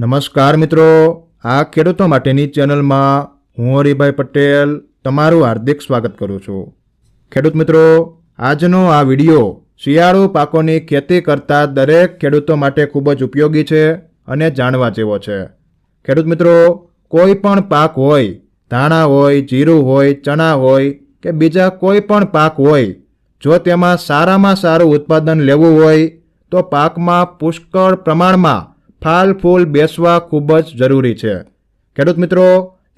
નમસ્કાર મિત્રો. આ ખેડૂતો માટેની ચેનલમાં હું હરિભાઈ પટેલ તમારું હાર્દિક સ્વાગત કરું છું. ખેડૂત મિત્રો, આજનો આ વિડિયો શિયાળુ પાકોની ખેતી કરતા દરેક ખેડૂતો માટે ખૂબ જ ઉપયોગી છે અને જાણવા જેવો છે. ખેડૂત મિત્રો, કોઈ પણ પાક હોય, ધાણા હોય, જીરું હોય, ચણા હોય કે બીજા કોઈ પણ પાક હોય, જો તેમાં સારામાં સારું ઉત્પાદન લેવું હોય, તો પાકમાં પુષ્કળ પ્રમાણમાં ફાલ ફૂલ બેસવા ખૂબ જ જરૂરી છે. ખેડૂત મિત્રો,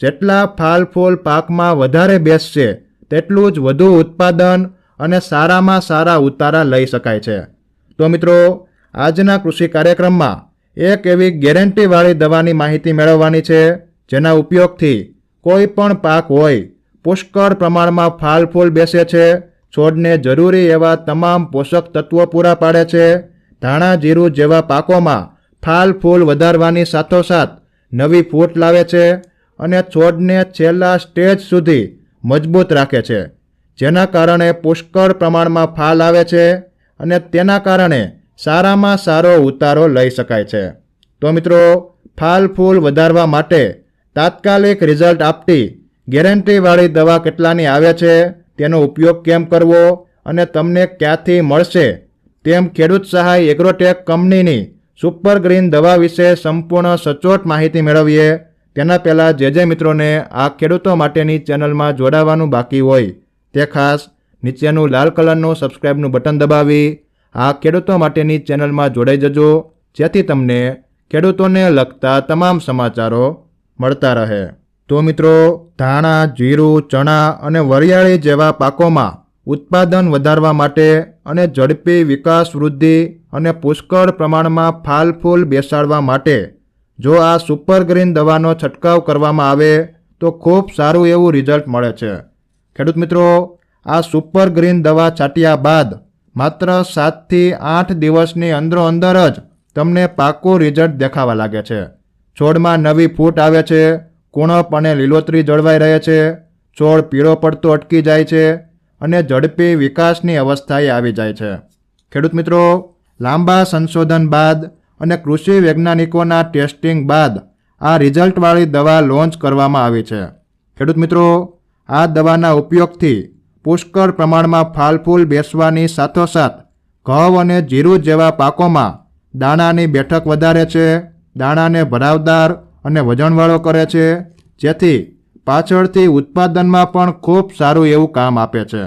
જેટલા ફાલ ફૂલ પાકમાં વધારે બેસશે, તેટલું જ વધુ ઉત્પાદન અને સારામાં સારા ઉતારા લઈ શકાય છે. તો મિત્રો, આજના કૃષિ કાર્યક્રમમાં એક એવી ગેરંટીવાળી દવાની માહિતી મેળવવાની છે, જેના ઉપયોગથી કોઈ પણ પાક હોય, પુષ્કળ પ્રમાણમાં ફાલ ફૂલ બેસે છે, છોડને જરૂરી એવા તમામ પોષક તત્વો પૂરા પાડે છે, ધાણા, જીરું જેવા પાકોમાં ફાલ ફૂલ વધારવાની સાથોસાથ નવી ફૂટ લાવે છે અને છોડને છેલ્લા સ્ટેજ સુધી મજબૂત રાખે છે. જેના કારણે પુષ્કળ પ્રમાણમાં ફાલ આવે છે અને તેના કારણે સારામાં સારો ઉતારો લઈ શકાય છે. તો મિત્રો ફાલ ફૂલ વધારવા માટે તાત્કાલિક રિઝલ્ટ આપતી ગેરંટીવાળી દવા કેટલાની આવે છે, તેનો ઉપયોગ કેમ કરવો અને તમને ક્યાંથી મળશે તેમ ખેડૂત સહાય એગ્રોટેક કંપનીની સુપર ગ્રીન દવા વિશે સંપૂર્ણ સચોટ માહિતી મેળવીએ, તેના પહેલાં જે જે મિત્રોને આ ખેડૂતો માટેની ચેનલમાં જોડાવાનું બાકી હોય, તે ખાસ નીચેનું લાલ કલરનું સબસ્ક્રાઇબનું બટન દબાવી, આ ખેડૂતો માટેની ચેનલમાં જોડાઈ જજો, જેથી તમને ખેડૂતોને લગતા તમામ સમાચારો મળતા રહે. તો મિત્રો, ધાણા, જીરું, ચણા અને વરિયાળી જેવા પાકોમાં ઉત્પાદન વધારવા માટે અને ઝડપી વિકાસ વૃદ્ધિ અને પુષ્કળ પ્રમાણમાં ફાલ ફૂલ બેસાડવા માટે જો આ સુપર ગ્રીન દવાનો છંટકાવ કરવામાં આવે, તો ખૂબ સારું એવું રિઝલ્ટ મળે છે. ખેડૂત મિત્રો, આ સુપર ગ્રીન દવા છાંટ્યા બાદ માત્ર સાતથી આઠ દિવસની અંદરો અંદર જ તમને પાકું રિઝલ્ટ દેખાવા લાગે છે. છોડમાં નવી ફૂટ આવે છે, કુણપ અને લીલોતરી જળવાઈ રહે છે, છોડ પીળો પડતો અટકી જાય છે અને ઝડપી વિકાસની અવસ્થાએ આવી જાય છે. ખેડૂત મિત્રો લાંબા સંશોધન બાદ અને કૃષિ વૈજ્ઞાનિકોના ટેસ્ટિંગ બાદ આ રિઝલ્ટવાળી દવા લોન્ચ કરવામાં આવી છે. ખેડૂત મિત્રો, આ દવાના ઉપયોગથી પુષ્કળ પ્રમાણમાં ફાલફૂલ બેસવાની સાથોસાથ ઘઉં અને જીરું જેવા પાકોમાં દાણાની બેઠક વધારે છે, દાણાને ભરાવદાર અને વજનવાળો કરે છે, જેથી પાછળથી ઉત્પાદનમાં પણ ખૂબ સારું એવું કામ આપે છે.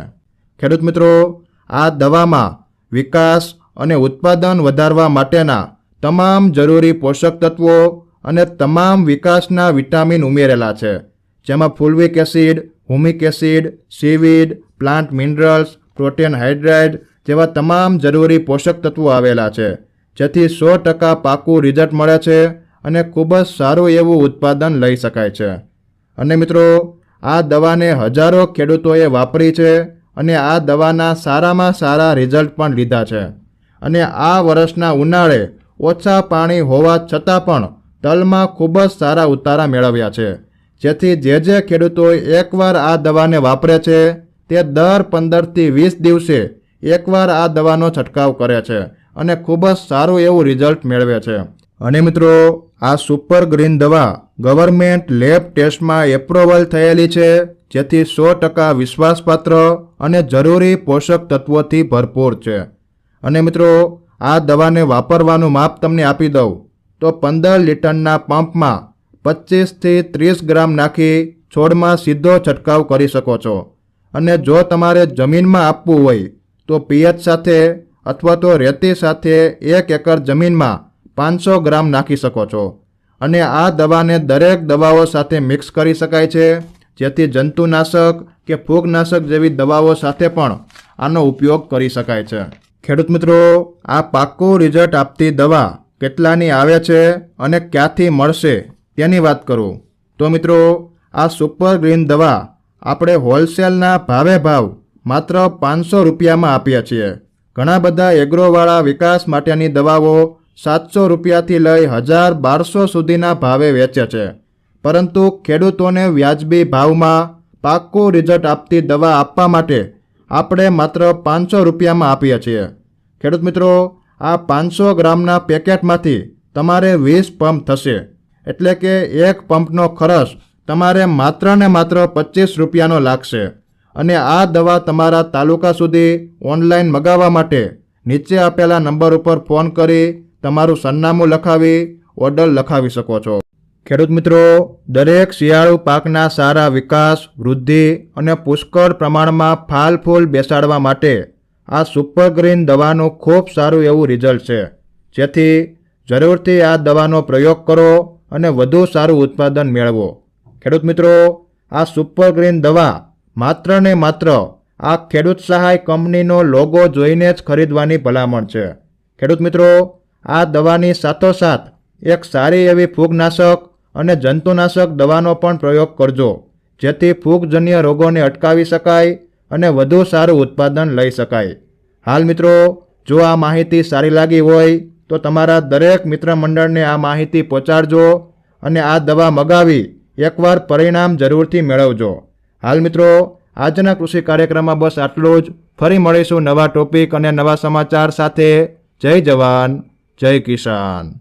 ખેડૂત મિત્રો, આ દવામાં વિકાસ અને ઉત્પાદન વધારવા માટેના તમામ જરૂરી પોષક તત્વો અને તમામ વિકાસના વિટામિન ઉમેરેલા છે, જેમાં fulvic acid, humic acid, seaweed, plant minerals, protein hydride જેવા તમામ જરૂરી પોષક તત્વો આવેલા છે, જેથી સો ટકા પાકું રિઝલ્ટ મળે છે અને ખૂબ જ સારું એવું ઉત્પાદન લઈ શકાય છે. અને મિત્રો, આ દવાને હજારો ખેડૂતોએ વાપરી છે અને આ દવાના સારામાં સારા રિઝલ્ટ પણ લીધા છે. અને આ વર્ષના ઉનાળે ઓછા પાણી હોવા છતાં પણ તલમાં ખૂબ જ સારા ઉતારા મેળવ્યા છે. જેથી જે જે ખેડૂતો એકવાર આ દવાને વાપરે છે, તે દર પંદરથી વીસ દિવસે એકવાર આ દવાનો છંટકાવ કરે છે અને ખૂબ જ સારું એવું રિઝલ્ટ મેળવે છે. અને મિત્રો, આ સુપર ગ્રીન દવા ગવર્મેન્ટ લેબ ટેસ્ટમાં એપ્રુવલ થયેલી છે, જેથી સો ટકા વિશ્વાસપાત્ર અને જરૂરી પોષક તત્વોથી ભરપૂર છે. અને મિત્રો, આ દવાને વાપરવાનું માપ તમને આપી દઉં. તો પંદર લીટરના પંપમાં પચીસથી ત્રીસ ગ્રામ નાખી છોડમાં સીધો છંટકાવ કરી શકો છો. અને જો તમારે જમીનમાં આપવું હોય, તો પિયત સાથે અથવા તો રેતી સાથે એક એકર જમીનમાં પાંચસો ગ્રામ નાખી શકો છો. અને આ દવાને દરેક દવાઓ સાથે મિક્સ કરી શકાય છે. જેથી જંતુનાશક કે ફૂગનાશક જેવી દવાઓ સાથે પણ આનો ઉપયોગ કરી શકાય છે. ખેડૂત મિત્રો, આ પાક્કું રિઝલ્ટ આપતી દવા કેટલાની આવે છે અને ક્યાંથી મળશે તેની વાત કરું. તો મિત્રો, આ સુપર ગ્રીન દવા આપણે હોલસેલના ભાવે ભાવ માત્ર પાંચસો રૂપિયામાં આપીએ છીએ. ઘણા બધા એગ્રોવાળા વિકાસ માટેની દવાઓ સાતસો રૂપિયાથી લઈ હજાર બારસો સુધીના ભાવે વેચે છે. પરંતુ ખેડૂતોને વ્યાજબી ભાવમાં પાક્કું રિઝલ્ટ આપતી દવા આપવા માટે આપણે માત્ર પાંચસો રૂપિયામાં આપીએ છીએ. ખેડૂત મિત્રો, આ પાંચસો ગ્રામના પેકેટમાંથી તમારે વીસ પંપ થશે. એટલે કે એક પંપનો ખર્ચ તમારે માત્ર ને માત્ર પચીસ રૂપિયાનો લાગશે. અને આ દવા તમારા તાલુકા સુધી ઓનલાઈન મગાવવા માટે નીચે આપેલા નંબર ઉપર ફોન કરી તમારું સરનામું લખાવી, ઓર્ડર લખાવી શકો છો. ખેડૂત મિત્રો, દરેક શિયાળુ પાકના સારા વિકાસ, વૃદ્ધિ અને પુષ્કળ પ્રમાણમાં ફાલ ફૂલ બેસાડવા માટે આ સુપર ગ્રીન દવાનું ખૂબ સારું એવું રિઝલ્ટ છે. જેથી જરૂરથી આ દવાનો પ્રયોગ કરો અને વધુ સારું ઉત્પાદન મેળવો. ખેડૂત મિત્રો, આ સુપર ગ્રીન દવા માત્ર ને માત્ર આ ખેડૂત સહાય કંપનીનો લોગો જોઈને જ ખરીદવાની ભલામણ છે. ખેડૂત મિત્રો, આ દવાની સાથોસાથ એક સારી એવી ફૂગનાશક અને જંતુનાશક દવાનો પણ પ્રયોગ કરજો, જેથી ફૂગજન્ય રોગોને અટકાવી શકાય અને વધુ સારું ઉત્પાદન લઈ શકાય. હાલ મિત્રો, જો આ માહિતી સારી લાગી હોય, તો તમારા દરેક મિત્ર મંડળને આ માહિતી પહોંચાડજો અને આ દવા મગાવી એકવાર પરિણામ જરૂરથી મેળવજો. હાલ મિત્રો, આજના કૃષિ કાર્યક્રમમાં બસ આટલું જ. ફરી મળીશું નવા ટોપિક અને નવા સમાચાર સાથે. જય જવાન, જય કિસાન.